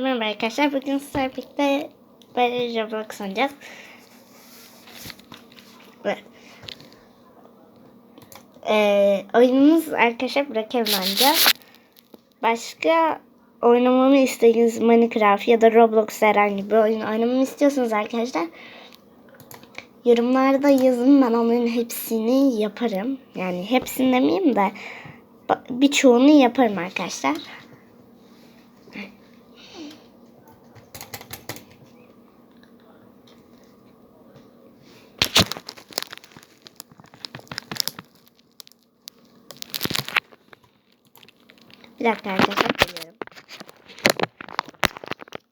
Merhaba arkadaşlar. Bugün sizlerle birlikte böyle Roblox oynayacağız. Ve, Ee, oyunumuz arkadaşlar bırakalım oynayacağız. Başka oynamamı istediğiniz Minecraft ya da Roblox herhangi bir oyun oynamamı istiyorsanız arkadaşlar yorumlarda yazın ben onların hepsini yaparım. Yani hepsini demeyeyim de birçoğunu yaparım arkadaşlar. Bir dakika arkadaşlar geliyorum.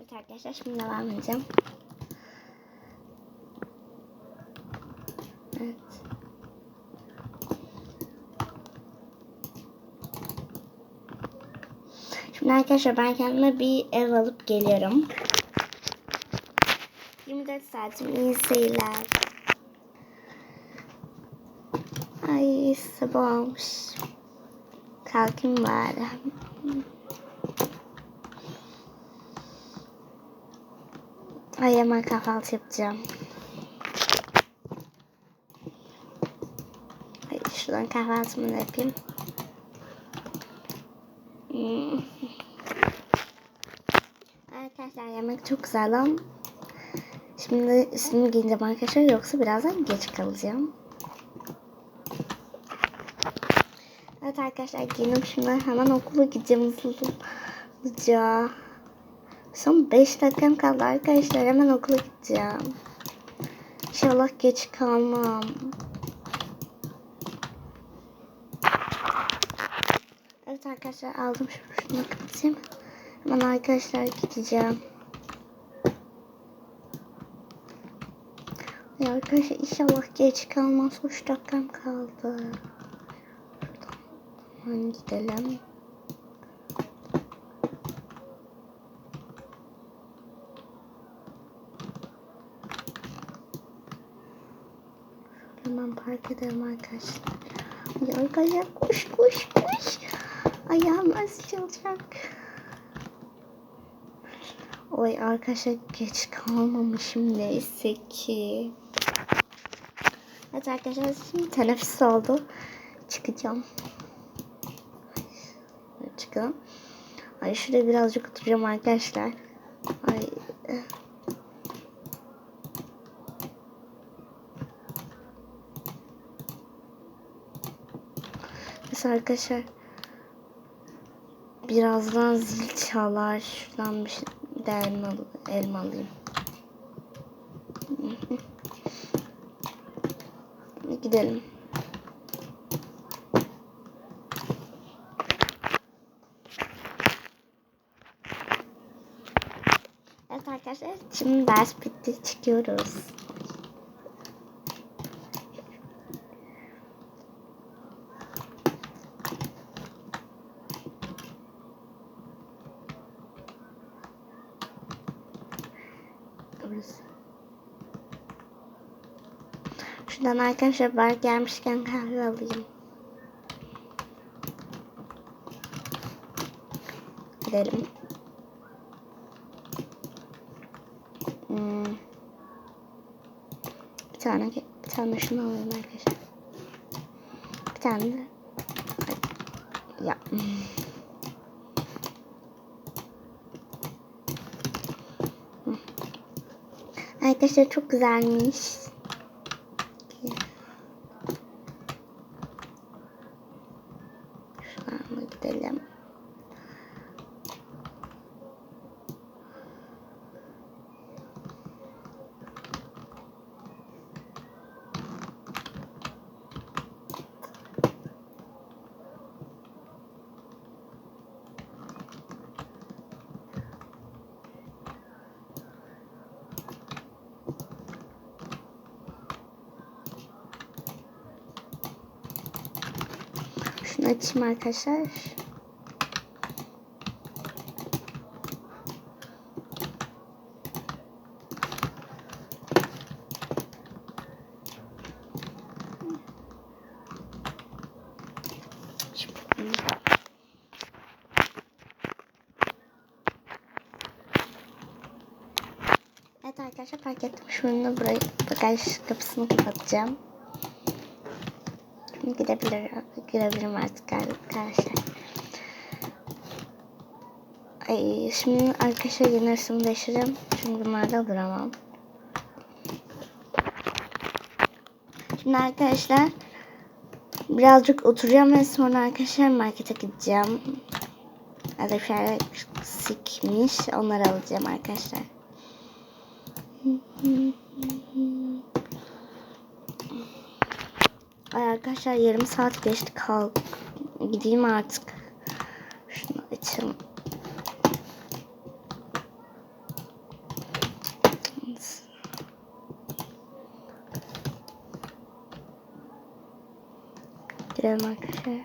Evet arkadaşlar şimdi devam edeceğim. Evet. Şimdi arkadaşlar ben kendime bir ev alıp geliyorum. 24 saatim iyi seyirler. Ay sabah olmuş. Kalkayım bari. Ay hemen kahvaltı yapacağım. Ay şuradan kahvaltımı da yapayım. Hmm. Arkadaşlar yemek çok güzel ama Şimdi üstümü giyineceğim arkadaşlar yoksa birazdan geç kalacağım. Evet arkadaşlar giyindim şimdi hemen okula gideceğim hızlıca. Son 5 dakikam kaldı arkadaşlar hemen okula gideceğim. İnşallah geç kalmam. Evet arkadaşlar aldım şunu kapatayım. Hemen arkadaşlar gideceğim. Ya arkadaşlar inşallah geç kalmaz. 3 dakikam kaldı. Hemen gidelim. Hemen park edelim arkadaşlar. Ya arkadaşlar koş koş koş. Ayağım açılacak. Oy arkadaşlar geç kalmamışım neyse ki. Evet arkadaşlar şimdi teneffüs oldu. Çıkacağım. Çıkalım. Ay şuraya birazcık oturacağım arkadaşlar. Ay. Mesela arkadaşlar birazdan zil çalar. Şuradan bir şey de elma, alayım. Gidelim. Evet arkadaşlar şimdi ders bitti çıkıyoruz. Şuradan arkadaşlar bar gelmişken kahve alayım. Gidelim. Hmm. Bir tane bir tane şunu alayım arkadaşlar. Bir tane de ya. Arkadaşlar çok güzelmiş. Da gidelim. Açayım arkadaşlar. Evet arkadaşlar fark ettim. Şunu burayı bagaj kapısını kapatacağım. Şimdi gidebilirim, girebilirim artık arkadaşlar. Ay, şimdi arkadaşlar yeni arasını değiştireceğim. Çünkü bunlarda duramam. Şimdi arkadaşlar birazcık oturacağım ve sonra arkadaşlar markete gideceğim. Arada şeyler sikmiş. Onları alacağım arkadaşlar. Arkadaşlar yarım saat geçti kalk. Gideyim artık. Şunu açalım. Gidelim arkadaşlar.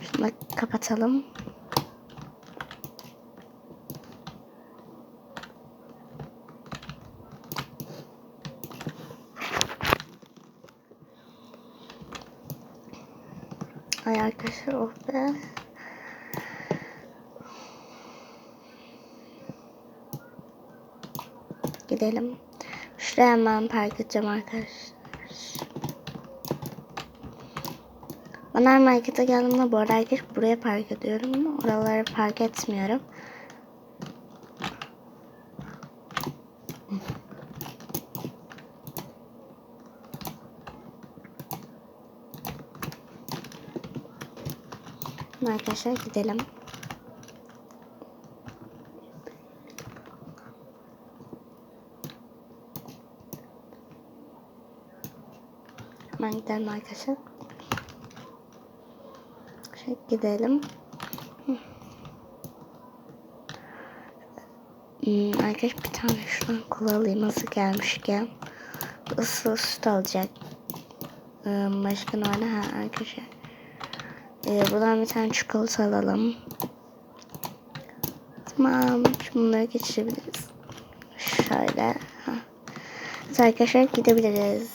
Şunu kapatalım. Arkadaşlar be. Gidelim. Şuraya hemen park edeceğim arkadaşlar. Ben her markete geldiğimde bu arada buraya park ediyorum ama oralara park etmiyorum. Arkadaşlar gidelim. Hemen gidelim arkadaşlar. Şöyle gidelim. Hmm, arkadaş bir tane şuradan kola alayım hazır gelmişken. Isıl süt alacak. Ee, başka ne var? Ha arkadaşlar. Ee, buradan bir tane çikolata alalım. Tamam. Şimdi bunları geçirebiliriz. Şöyle. Ha. Evet, arkadaşlar gidebiliriz.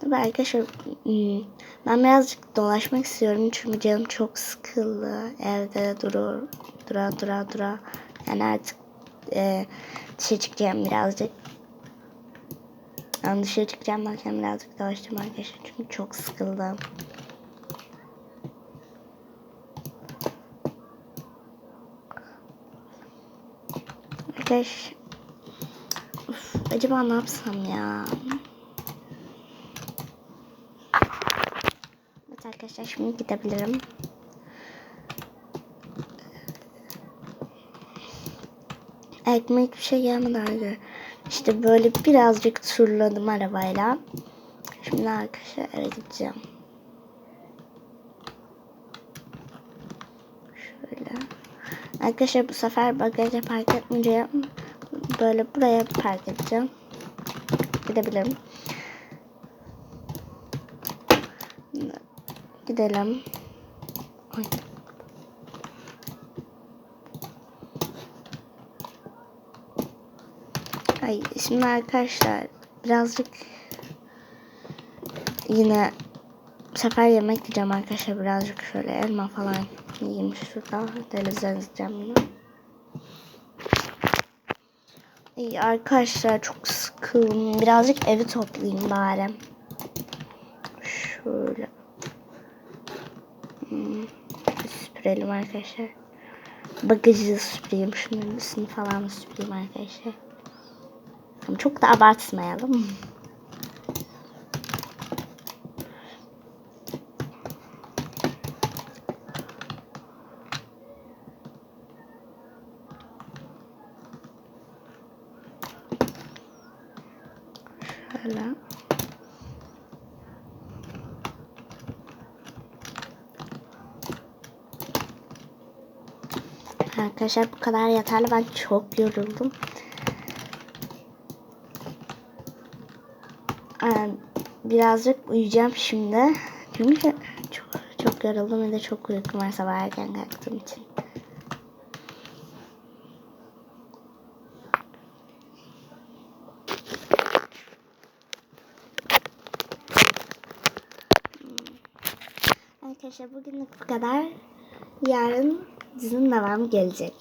Tabii arkadaşlar hmm, ben birazcık dolaşmak istiyorum çünkü canım çok sıkıldı. Evde durur, dura dura dura. Yani artık e, dışarı çıkacağım birazcık. Yani dışarı çıkacağım derken birazcık dolaşacağım arkadaşlar çünkü çok sıkıldım. Arkadaş, Uf, acaba ne yapsam ya? Evet arkadaşlar şimdi gidebilirim. Ekmek bir şey gelmedi arkadaşlar. İşte böyle birazcık turladım arabayla. Şimdi arkadaşlar gideceğim. Arkadaşlar bu sefer bagaja park etmeyeceğim. Böyle buraya park edeceğim. Gidebilirim. Gidelim. Ay. Ay şimdi arkadaşlar birazcık yine bu sefer yemek yiyeceğim arkadaşlar birazcık şöyle elma falan yiyeyim şurada televizyon izleyeceğim yine. İyi arkadaşlar çok sıkıldım birazcık evi toplayayım bari. Şöyle. Hmm. Süpürelim arkadaşlar. Bagajı süpüreyim. Şunun üstünü falan süpüreyim arkadaşlar. Çok da abartmayalım. Şöyle. Arkadaşlar bu kadar yeterli. Ben çok yoruldum. Ee, birazcık uyuyacağım şimdi. Çünkü çok, çok yoruldum ve de çok uykum var sabah erken kalktığım için. Arkadaşlar bugünlük bu kadar. Yarın dizinin devamı gelecek.